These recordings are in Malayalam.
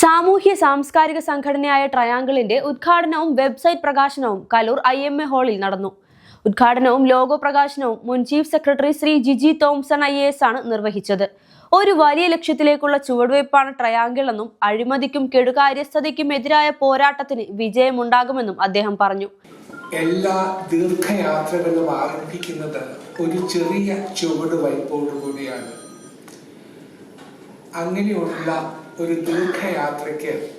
സാമൂഹ്യ സാംസ്കാരിക സംഘടനയായ ട്രയാങ്കിളിന്റെ ഉദ്ഘാടനവും വെബ്സൈറ്റ് പ്രകാശനവും കലൂർ ഐ എം എ ഹാളിൽ നടന്നു. ഉദ്ഘാടനവും ലോഗോ പ്രകാശനവും മുൻ chief secretary Shri Jiji Thomson I S ആണ് നിർവഹിച്ചത്. ഒരു വലിയ ലക്ഷ്യത്തിലേക്കുള്ള ചുവടുവയ്പ്പാണ് ട്രയാങ്കിൾ എന്നും അഴിമതിക്കും കെടുകാര്യസ്ഥതയ്ക്കും എതിരായ പോരാട്ടത്തിന് വിജയമുണ്ടാകുമെന്നും അദ്ദേഹം പറഞ്ഞു. എല്ലാ ദീർഘയാത്രകളും ആരംഭിക്കുന്നത് ഒരു ചെറിയ ചുവടുവയ്പോടുകൂടിയാണ് അങ്ങനെയുള്ള ഒരു ദീർഘയാത്രയ്ക്ക്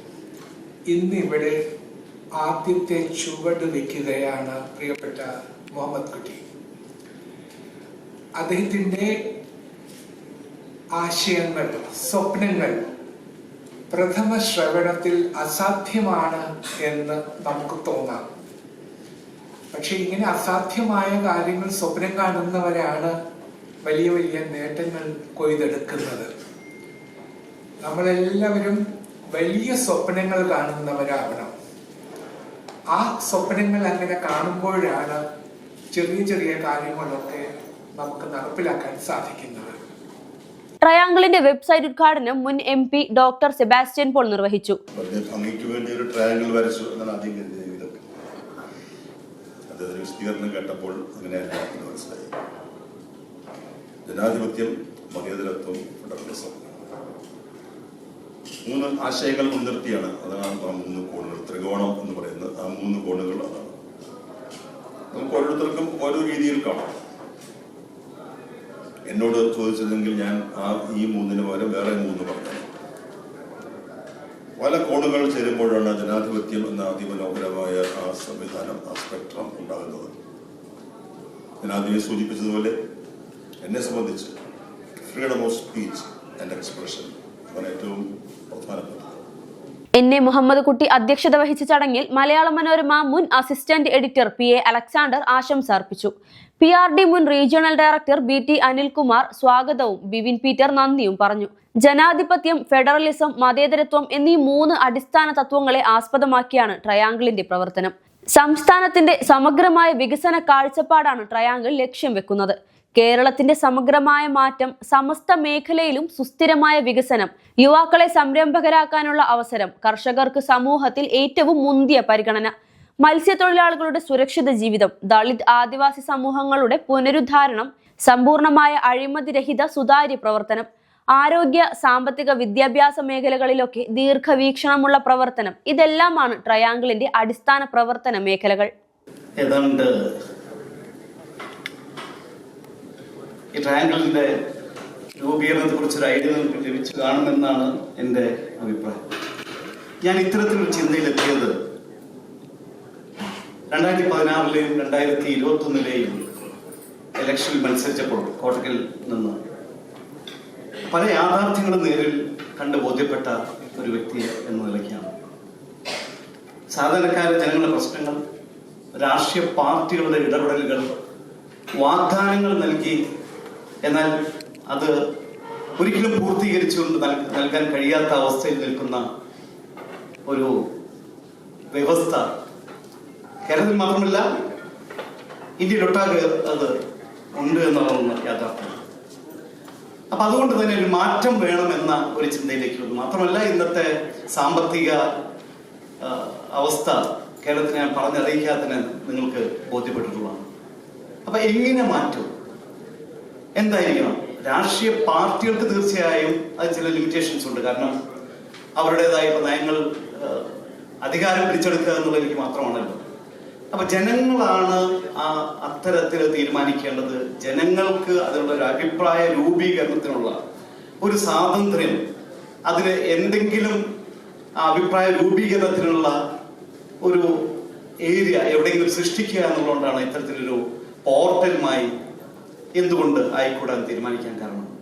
ഇന്നിവിടെ ആദ്യത്തെ ചുവട് വയ്ക്കുകയാണ് പ്രിയപ്പെട്ട മുഹമ്മദ് കുട്ടി. അദ്ദേഹത്തിന്റെ ആശയങ്ങൾ സ്വപ്നങ്ങൾ പ്രഥമ ശ്രവണത്തിൽ അസാധ്യമാണ് എന്ന് നമുക്ക് തോന്നാം. പക്ഷെ ഇങ്ങനെ അസാധ്യമായ കാര്യങ്ങൾ സ്വപ്നം കാണുന്നവരാണ് വലിയ വലിയ നേട്ടങ്ങൾ കൊയ്തെടുക്കുന്നത്. നമ്മളെല്ലാവരും വലിയ സ്വപ്നങ്ങൾ കാണുന്നവരാവണം. ആ സ്വപ്നങ്ങൾ അങ്ങനെ കാണുമ്പോഴാണ് ചെറിയ ചെറിയ കാര്യങ്ങളൊക്കെ നമുക്ക് നടപ്പിലാക്കാൻ സാധിക്കുന്നത്. ട്രയാങ്കിളിന്റെ വെബ്സൈറ്റ് ഉദ്ഘാടനം മുൻ M P doctor Sebastian Paul നിർവഹിച്ചു. ഭംഗിക്ക് വേണ്ടി ഒരു ട്രയാങ്കിൾ വരച്ചു എന്നാണ് ആദ്യം കരുതിയത്. ഇതൊക്കെ അദ്ദേഹത്തിന് വിശദീകരണം കേട്ടപ്പോൾ മനസ്സിലായി. ജനാധിപത്യം മതേതരത്വം ഫെഡറലിസം. മൂന്ന് ആശയങ്ങൾ മുൻനിർത്തിയാണ്. അതാണ് ആ മൂന്ന് കോണുകൾ ത്രികോണം എന്ന് പറയുന്നത്. ആ മൂന്ന് കോണുകൾ അതാണ്. നമുക്ക് ഓരോരുത്തർക്കും ഓരോ രീതിയിൽ കാണാം. എന്നോട് ചോദിച്ചിരുന്നെങ്കിൽ ഞാൻ ആ ഈ മൂന്നിന് പകരം വേറെ മൂന്ന് പറഞ്ഞു. പല കോണുകൾ ചേരുമ്പോഴാണ് ജനാധിപത്യം എന്ന അതിമനോഹരമായ ആ സംവിധാനം ആ സ്പെക്ട്രം ഉണ്ടാകുന്നത്. ഞാൻ ആദ്യമേ സൂചിപ്പിച്ചതുപോലെ എന്നെ സംബന്ധിച്ച് freedom of speech and expression ഏറ്റവും എൻ എ മുഹമ്മദ് കുട്ടി അധ്യക്ഷത വഹിച്ച ചടങ്ങിൽ മലയാള മനോരമ മുൻ assistant editor P A Alexander ആശംസ അർപ്പിച്ചു. പി ആർ ഡി മുൻ regional director B T Anilkumar സ്വാഗതവും ബിവിൻ പീറ്റർ നന്ദിയും പറഞ്ഞു. ജനാധിപത്യം ഫെഡറലിസം മതേതരത്വം എന്നീ മൂന്ന് അടിസ്ഥാന തത്വങ്ങളെ ആസ്പദമാക്കിയാണ് ട്രയാങ്കിളിന്റെ പ്രവർത്തനം. സംസ്ഥാനത്തിന്റെ സമഗ്രമായ വികസന കാഴ്ചപ്പാടാണ് ട്രയാങ്കിൾ ലക്ഷ്യം വെക്കുന്നത്. കേരളത്തിന്റെ സമഗ്രമായ മാറ്റം സമസ്ത മേഖലയിലും സുസ്ഥിരമായ വികസനം യുവാക്കളെ സംരംഭകരാക്കാനുള്ള അവസരം കർഷകർക്ക് സമൂഹത്തിൽ ഏറ്റവും മുന്തിയ പരിഗണന മത്സ്യത്തൊഴിലാളികളുടെ സുരക്ഷിത ജീവിതം ദളിത് ആദിവാസി സമൂഹങ്ങളുടെ പുനരുദ്ധാരണം സമ്പൂർണമായ അഴിമതിരഹിത സുതാര്യ പ്രവർത്തനം ആരോഗ്യ സാമ്പത്തിക വിദ്യാഭ്യാസ മേഖലകളിലൊക്കെ ദീർഘവീക്ഷണമുള്ള പ്രവർത്തനം ഇതെല്ലാമാണ് ട്രയാങ്കിളിന്റെ അടിസ്ഥാന പ്രവർത്തന മേഖലകൾ. ഏതാണ്ട് ഈ ട്രയാങ്കിളിന്റെ രൂപീകരണത്തെ കുറിച്ചൊരു ഐഡിയ നമുക്ക് ലഭിച്ചു കാണുമെന്നാണ് എന്റെ അഭിപ്രായം. ഞാൻ ഇത്തരത്തിലൊരു ചിന്തയിലെത്തിയത് രണ്ടായിരത്തി പതിനാറിലെയും രണ്ടായിരത്തി ഇരുപത്തി ഒന്നിലെയും ഇലക്ഷനിൽ മത്സരിച്ചപ്പോൾ കോട്ടക്കൽ നിന്ന്. പല യാഥാർത്ഥ്യങ്ങളും നേരിൽ കണ്ട് ബോധ്യപ്പെട്ട ഒരു വ്യക്തി എന്ന നിലയ്ക്കാണ്. സാധാരണക്കാരെ ജനങ്ങളുടെ പ്രശ്നങ്ങൾ രാഷ്ട്രീയ പാർട്ടികളുടെ ഇടപെടലുകൾ വാഗ്ദാനങ്ങൾ നൽകി എന്നാൽ അത് ഒരിക്കലും പൂർത്തീകരിച്ചുകൊണ്ട് നൽ- നൽകാൻ കഴിയാത്ത അവസ്ഥയിൽ നിൽക്കുന്ന ഒരു വ്യവസ്ഥ. കേരളത്തിൽ മാത്രമല്ല ഇന്ത്യയിലൊട്ടാകെ അത് ഉണ്ട് എന്നുള്ളതാണ് യാഥാർത്ഥ്യം. അപ്പൊ അതുകൊണ്ട് തന്നെ ഒരു മാറ്റം വേണമെന്ന ഒരു ചിന്തയിലേക്ക് വന്നു. മാത്രമല്ല ഇന്നത്തെ സാമ്പത്തിക അവസ്ഥ കേരളത്തിന് ഞാൻ പറഞ്ഞറിയിക്കാത്തതിന് നിങ്ങൾക്ക് ബോധ്യപ്പെട്ടിട്ടുള്ളതാണ്. അപ്പൊ എങ്ങനെ മാറ്റും? എന്തായിരിക്കണം? രാഷ്ട്രീയ പാർട്ടികൾക്ക് തീർച്ചയായും അത് ചില ലിമിറ്റേഷൻസ് ഉണ്ട്. കാരണം അവരുടേതായ നയങ്ങൾ അധികാരം പിടിച്ചെടുക്കുക എന്നുള്ളതിലേക്ക് മാത്രമാണല്ലോ. അപ്പൊ ജനങ്ങളാണ് ആ അത്തരത്തിൽ തീരുമാനിക്കേണ്ടത്. ജനങ്ങൾക്ക് അതിനുള്ള ഒരു അഭിപ്രായ രൂപീകരണത്തിനുള്ള ഒരു സ്വാതന്ത്ര്യം അതിന് എന്തെങ്കിലും അഭിപ്രായ രൂപീകരണത്തിനുള്ള ഒരു ഏരിയ എവിടെയെങ്കിലും സൃഷ്ടിക്കുക എന്നുള്ളതുകൊണ്ടാണ് ഇത്തരത്തിലൊരു പോർട്ടലുമായി എന്തുകൊണ്ട് ആയിക്കൂടാൻ തീരുമാനിക്കാൻ കാരണം?